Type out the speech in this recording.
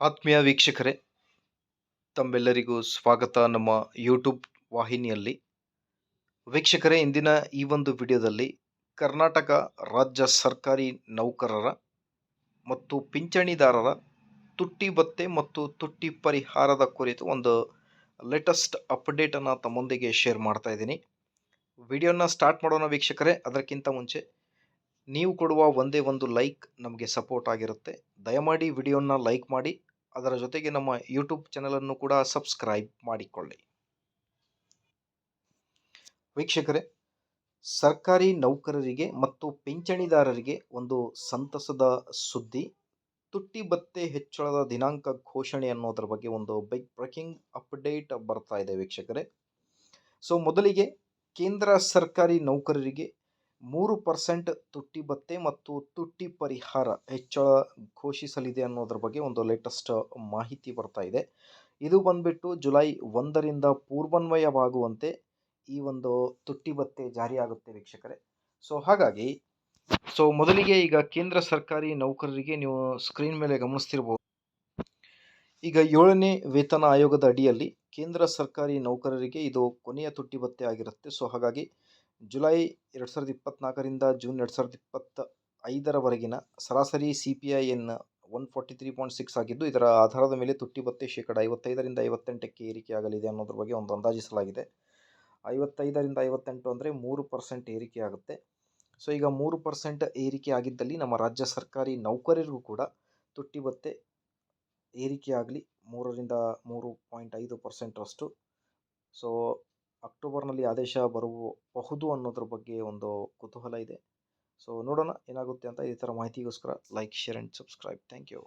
ಆತ್ಮೀಯ ವೀಕ್ಷಕರೇ, ತಮ್ಮೆಲ್ಲರಿಗೂ ಸ್ವಾಗತ ನಮ್ಮ ಯೂಟ್ಯೂಬ್ ವಾಹಿನಿಯಲ್ಲಿ. ವೀಕ್ಷಕರೇ, ಇಂದಿನ ಈ ಒಂದು ವಿಡಿಯೋದಲ್ಲಿ ಕರ್ನಾಟಕ ರಾಜ್ಯ ಸರ್ಕಾರಿ ನೌಕರರ ಮತ್ತು ಪಿಂಚಣಿದಾರರ ತುಟ್ಟಿ ಭತ್ತೆ ಮತ್ತು ತುಟ್ಟಿ ಪರಿಹಾರದ ಕುರಿತು ಒಂದು ಲೇಟೆಸ್ಟ್ ಅಪ್ಡೇಟನ್ನು ತಮ್ಮೊಂದಿಗೆ ಶೇರ್ ಮಾಡ್ತಾ ಇದ್ದೀನಿ. ವಿಡಿಯೋನ ಸ್ಟಾರ್ಟ್ ಮಾಡೋಣ ವೀಕ್ಷಕರೇ. ಅದಕ್ಕಿಂತ ಮುಂಚೆ, ನೀವು ಕೊಡುವ ಒಂದೇ ಒಂದು ಲೈಕ್ ನಮಗೆ ಸಪೋರ್ಟ್ ಆಗಿರುತ್ತೆ. ದಯಮಾಡಿ ವಿಡಿಯೋನ ಲೈಕ್ ಮಾಡಿ, ಅದರ ಜೊತೆಗೆ ನಮ್ಮ ಯೂಟ್ಯೂಬ್ ಚಾನಲನ್ನು ಕೂಡ ಸಬ್ಸ್ಕ್ರೈಬ್ ಮಾಡಿಕೊಳ್ಳಿ. ವೀಕ್ಷಕರೇ, ಸರ್ಕಾರಿ ನೌಕರರಿಗೆ ಮತ್ತು ಪಿಂಚಣಿದಾರರಿಗೆ ಒಂದು ಸಂತಸದ ಸುದ್ದಿ, ತುಟ್ಟಿ ಬತ್ತೆ ಹೆಚ್ಚಳದ ದಿನಾಂಕ ಘೋಷಣೆ ಅನ್ನೋದ್ರ ಬಗ್ಗೆ ಒಂದು ಬಿಗ್ ಬ್ರೇಕಿಂಗ್ ಅಪ್ಡೇಟ್ ಬರ್ತಾ ಇದೆ ವೀಕ್ಷಕರೇ. ಸೊ ಮೊದಲಿಗೆ ಕೇಂದ್ರ ಸರ್ಕಾರಿ ನೌಕರರಿಗೆ ಮೂರು ಪರ್ಸೆಂಟ್ ತುಟ್ಟಿ ಭತ್ತೆ ಮತ್ತು ತುಟ್ಟಿ ಪರಿಹಾರ ಹೆಚ್ಚಳ ಘೋಷಿಸಲಿದೆ ಅನ್ನೋದ್ರ ಬಗ್ಗೆ ಒಂದು ಲೇಟೆಸ್ಟ್ ಮಾಹಿತಿ ಬರ್ತಾ ಇದೆ. ಇದು ಬಂದ್ಬಿಟ್ಟು ಜುಲೈ ಒಂದರಿಂದ ಪೂರ್ವನ್ವಯವಾಗುವಂತೆ ಈ ಒಂದು ತುಟ್ಟಿ ಭತ್ತೆ ಜಾರಿಯಾಗುತ್ತೆ ವೀಕ್ಷಕರೇ. ಸೊ ಹಾಗಾಗಿ ಸೊ ಮೊದಲಿಗೆ ಈಗ ಕೇಂದ್ರ ಸರ್ಕಾರಿ ನೌಕರರಿಗೆ ನೀವು ಸ್ಕ್ರೀನ್ ಮೇಲೆ ಗಮನಿಸ್ತಿರ್ಬೋದು. ಈಗ ಏಳನೇ ವೇತನ ಆಯೋಗದ ಅಡಿಯಲ್ಲಿ ಕೇಂದ್ರ ಸರ್ಕಾರಿ ನೌಕರರಿಗೆ ಇದು ಕೊನೆಯ ತುಟ್ಟಿ ಭತ್ಯೆ ಆಗಿರುತ್ತೆ. ಸೊ ಹಾಗಾಗಿ ಜುಲೈ ಎರಡು ಸಾವಿರದ ಇಪ್ಪತ್ತ್ನಾಲ್ಕರಿಂದ ಜೂನ್ ಎರಡು ಸಾವಿರದ ಇಪ್ಪತ್ತ ಐದರವರೆಗಿನ ಸರಾಸರಿ C P I N one forty three point six ಆಗಿದ್ದು, ಇದರ ಆಧಾರದ ಮೇಲೆ ತುಟ್ಟಿ ಬತ್ತೆ ಶೇಕಡ ಐವತ್ತೈದರಿಂದ ಐವತ್ತೆಂಟಕ್ಕೆ ಏರಿಕೆಯಾಗಲಿದೆ ಅನ್ನೋದ್ರ ಬಗ್ಗೆ ಒಂದು ಅಂದಾಜಿಸಲಾಗಿದೆ. ಐವತ್ತೈದರಿಂದ ಐವತ್ತೆಂಟು ಅಂದರೆ ಮೂರು ಪರ್ಸೆಂಟ್ ಏರಿಕೆ ಆಗುತ್ತೆ ಸೊ, ಈಗ ಮೂರು ಪರ್ಸೆಂಟ್ ಏರಿಕೆ ಆಗಿದ್ದಲ್ಲಿ ನಮ್ಮ ರಾಜ್ಯ ಸರ್ಕಾರಿ ನೌಕರರಿಗೂ ಕೂಡ ತುಟ್ಟಿ ಭತ್ತೆ ಏರಿಕೆಯಾಗಲಿ ಮೂರರಿಂದ ಮೂರು ಪಾಯಿಂಟ್ ಐದು ಪರ್ಸೆಂಟರಷ್ಟು. ಸೊ ಅಕ್ಟೋಬರ್ನಲ್ಲಿ ಆದೇಶ ಬರಬಹುದು ಅನ್ನೋದ್ರ ಬಗ್ಗೆ ಒಂದು ಕುತೂಹಲ ಇದೆ. ಸೊ ನೋಡೋಣ ಏನಾಗುತ್ತೆ ಅಂತ ಈ ಥರ ಮಾಹಿತಿಗೋಸ್ಕರ like share and subscribe thank you